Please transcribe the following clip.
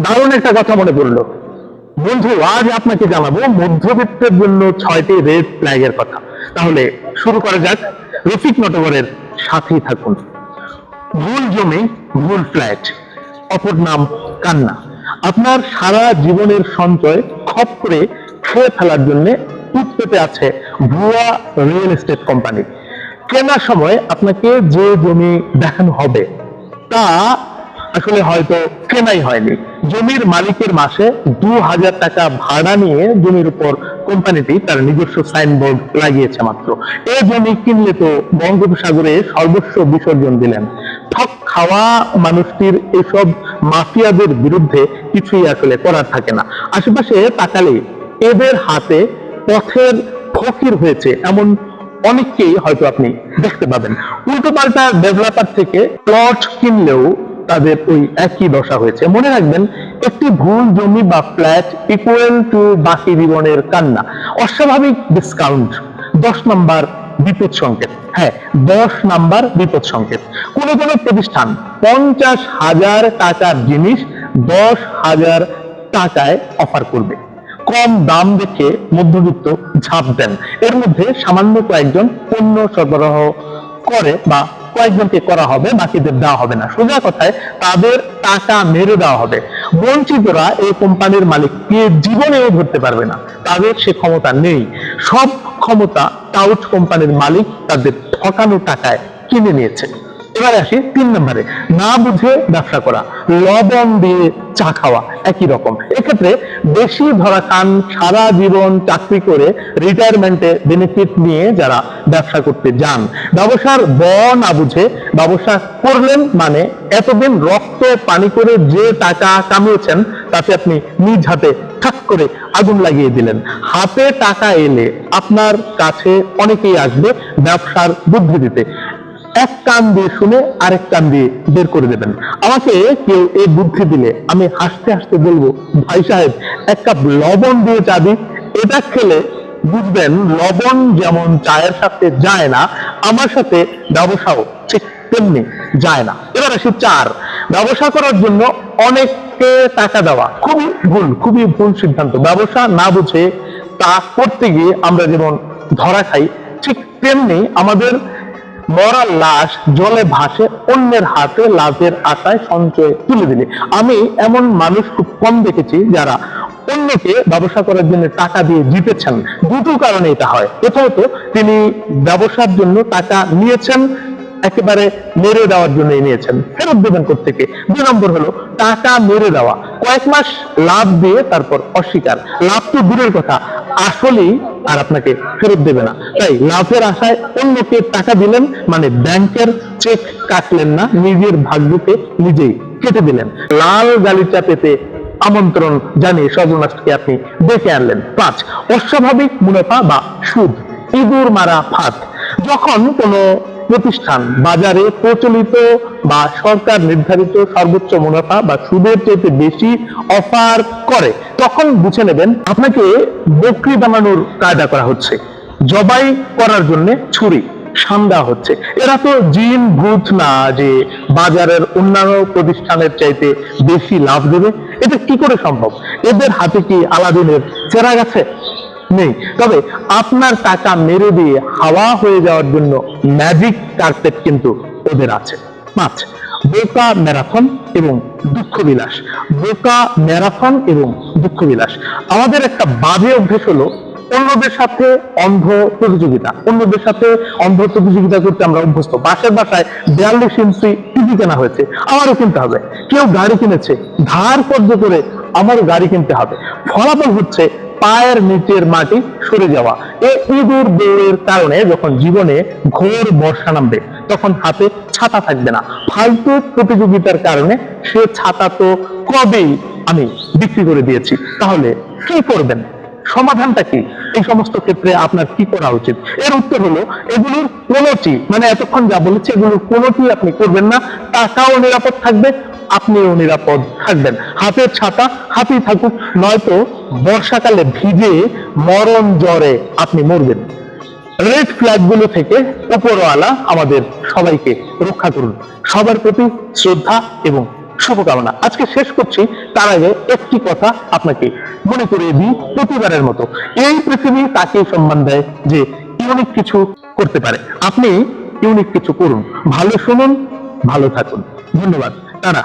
দারুণ একটা কথা মনে পড়ল। বন্ধু, আজ আপনাকে জানাব মধ্যবিত্তের জন্য ছয়টি রেড ফ্ল্যাগের কথা। তাহলে শুরু করা যাক। রফিক নটবরের সাথেই থাকুন। ভুল জমি, ভুল ফ্ল্যাট অপর নাম কান্না। আপনার সারা জীবনের সঞ্চয় খপ করে খেয়ে ফেলার জন্য উৎপেতে আছে ভুয়া রিয়েল এস্টেট কোম্পানি কেনার সময় আপনাকে যে জমি দেখানো হবে, তা আসলে হয়তো কেনাই হয়নি। জমির মালিকের মাসে দু হাজার টাকা ভাড়া নিয়ে জমির উপর কোম্পানিটি তার নিজস্ব সাইনবোর্ড লাগিয়েছে মাত্র। এই জমি কিনলে তো বঙ্গোপসাগরে সর্বস্ব বিসর্জন দিলেন। ঠক খাওয়া মানুষটির এসব মাফিয়াদের বিরুদ্ধে কিছুই আসলে করার থাকে না। আশেপাশে তাকালে এদের হাতে পথের ফকির হয়েছে এমন অনেককেই হয়তো আপনি দেখতে পাবেন। উল্টো পাল্টা ডেভেলপার থেকে প্লট কিনলেও তাদের ওই একই দশা হয়েছে। মনে রাখবেন, একটি ভুল জমি বা ফ্ল্যাট ইকুয়াল টু বাকি জীবনের কান্না, অস্বাভাবিক ডিসকাউন্ট দশ নাম্বার বিপদ সংকেত। হ্যাঁ দশ নাম্বার বিপদ সংকেত। কোন কোন প্রতিষ্ঠান পঞ্চাশ হাজার টাকার জিনিস দশ হাজার টাকায় অফার করবে। কম দাম দেখে মধ্যবিত্ত ঝাঁপ দেন। এর মধ্যে সামান্য কয়েকজন পণ্য সরবরাহ করে বা কয়েকজনকে করা হবে, বাকিদের দেওয়া হবে না। সোজা কথায় তাদের টাকা মেরে দেওয়া হবে। বঞ্চিতরা এই কোম্পানির মালিককে জীবনেও ধরতে পারবে না। তাদের সে ক্ষমতা নেই। সব ক্ষমতা টাউট কোম্পানির মালিক তাদের ঠকানো টাকায় কিনে নিয়েছে। এবারে আসি তিন নম্বরে, না বুঝে ব্যবসা করা, লবণ দিয়ে চা খাওয়া, একই রকম। এক্ষেত্রে বেশি ধরা খান, সারা জীবন চাকরি করে রিটায়ারমেন্টে বেনিফিট নিয়ে যারা ব্যবসা করতে যান। ব্যবসার ব না বুঝে ব্যবসা করলেন মানে এতদিন রক্ত, পানি করে যে টাকা কামিয়েছেন, তাতে আপনি নিজ হাতে ঠাক করে আগুন লাগিয়ে দিলেন। হাতে টাকা এলে আপনার কাছে অনেকেই আসবে ব্যবসার বুদ্ধি দিতে। এক কান দিয়ে শুনে আরেক কান দিয়ে বের করে দেবেন। আমাকে কেউ এই বুদ্ধি দিলে আমি হাসতে হাসতে বলব, ভাই সাহেব, এক কাপ লবণ দিয়ে চা দিই এটা খেলে বুঝবেন লবণ যেমন চায়ের সাথে যায় না, আমার সাথে ব্যবসাও ঠিক তেমনি যায় না। এবার আসি চার। ব্যবসা করার জন্য অনেককে টাকা দেওয়া। খুবই ভুল খুবই ভুল সিদ্ধান্ত। ব্যবসা না বুঝে তা করতে গিয়ে আমরা যেমন ধরা খাই, ঠিক তেমনি আমাদের মরা লাশ জলে ভাসে অন্যের হাতে লাভের আশায় সঞ্চয় তুলে দিলে। আমি এমন মানুষ খুব কম দেখেছি যারা অন্যকে ব্যবসা করার জন্য টাকা দিয়ে জিতেছেন। দুটো কারণে এটা হয়। প্রথমত, তিনি ব্যবসার জন্য টাকা নিয়েছেন, একেবারে মেরে দেওয়ার জন্য নিয়েছেন। ফেরত দেবেন থেকে দুই নম্বর হলো, টাকা মেরে দেওয়া। কয়েক মাস লাভ দিয়ে তারপর অস্বীকার। লাভ তো দূরের কথা। আসলেই আর আপনাকে ফেরত দেবে না। তাই লাভের আশায় অন্যকে টাকা দিলেন মানে ব্যাংকের চেক কাটলেন না, নিজের ভাগ্যকে নিজেই কেটে দিলেন। লাল গালিচা পেতে আমন্ত্রণ জানিয়ে সর্বনাশকে আপনি ডেকে আনলেন। পাঁচ, অস্বাভাবিক মুনাফা বা সুদ, ইঁদুর মারা ফাঁদ। যখন কোনো প্রতিষ্ঠান। বাজারে প্রচলিত বা সরকার নির্ধারিত সর্বোচ্চ মুনাফা বা সুদের চেয়ে বেশি অফার করে। তখন বুঝে নেবেন আপনাকে বকরি বানানোর কায়দা করা হচ্ছে। জবাই করার জন্য ছুরি দেওয়া হচ্ছে। এরা তো জিন, ভূত না যে বাজারের অন্যান্য প্রতিষ্ঠানের চাইতে বেশি লাভ দেবে। এটা কি করে সম্ভব? এদের হাতে কি আলাদিনের চেরা গেছে নেই। তবে আপনার টাকা মেরে দিয়ে হাওয়া হয়ে যাওয়ার জন্য ম্যাজিক কার্পেট কিন্তু ওদের আছে। পাঁচ, বোকা ম্যারাথন এবং দুঃখ বিলাস বোকা ম্যারাথন এবং দুঃখ বিলাস আমাদের একটা বাজে অভ্যেস হলো অন্যদের সাথে অন্ধ প্রতিযোগিতা। অন্যদের সাথে অন্ধ প্রতিযোগিতা করতে আমরা অভ্যস্ত। পাশের বাসায় বিয়াল্লিশ ইঞ্চি টিভি কেনা হয়েছে। আমারও কিনতে হবে। কেউ গাড়ি কিনেছে। ধার কর্য করে আমারও গাড়ি কিনতে হবে। ফলাফল হচ্ছে পায়ের নিচের মাটি সরে যাওয়া। এই ইঁদুর দৌড়ের কারণে যখন জীবনে ঘোর বর্ষা নামবে, তখন হাতে ছাতা থাকবে না। ফালতু প্রতিযোগিতার কারণে সে ছাতা তো কবেই আমি বিক্রি করে দিয়েছি। তাহলে কি করবেন? সমাধানটা কি? এই সমস্ত ক্ষেত্রে আপনার কি করা উচিত? এর উত্তর হলো, এগুলোর কোনোটি মানে এতক্ষণ যা বলেছি, এগুলোর কোনোটি আপনি করবেন না। টাকাও নিরাপদ থাকবে আপনিও নিরাপদ থাকবেন। হাতের ছাতা, হাতেই থাকুক, নয়তো বর্ষাকালে ভিজে মরণ জ্বরে আপনি মরবেন। রেড ফ্ল্যাগগুলো থেকে উপরওয়ালা আমাদের সবাইকে রক্ষা করুন। সবার প্রতি শ্রদ্ধা এবং শুভকামনা। আজকে শেষ করছি, তার আগে একটি কথা আপনাকে মনে করিয়ে দিই প্রতিবারের মতো। এই পৃথিবী তাকে সম্মান দেয় যে ইউনিক কিছু করতে পারে। আপনি ইউনিক কিছু করুন। ভালো শুনুন, ভালো থাকুন। ধন্যবাদ। তারা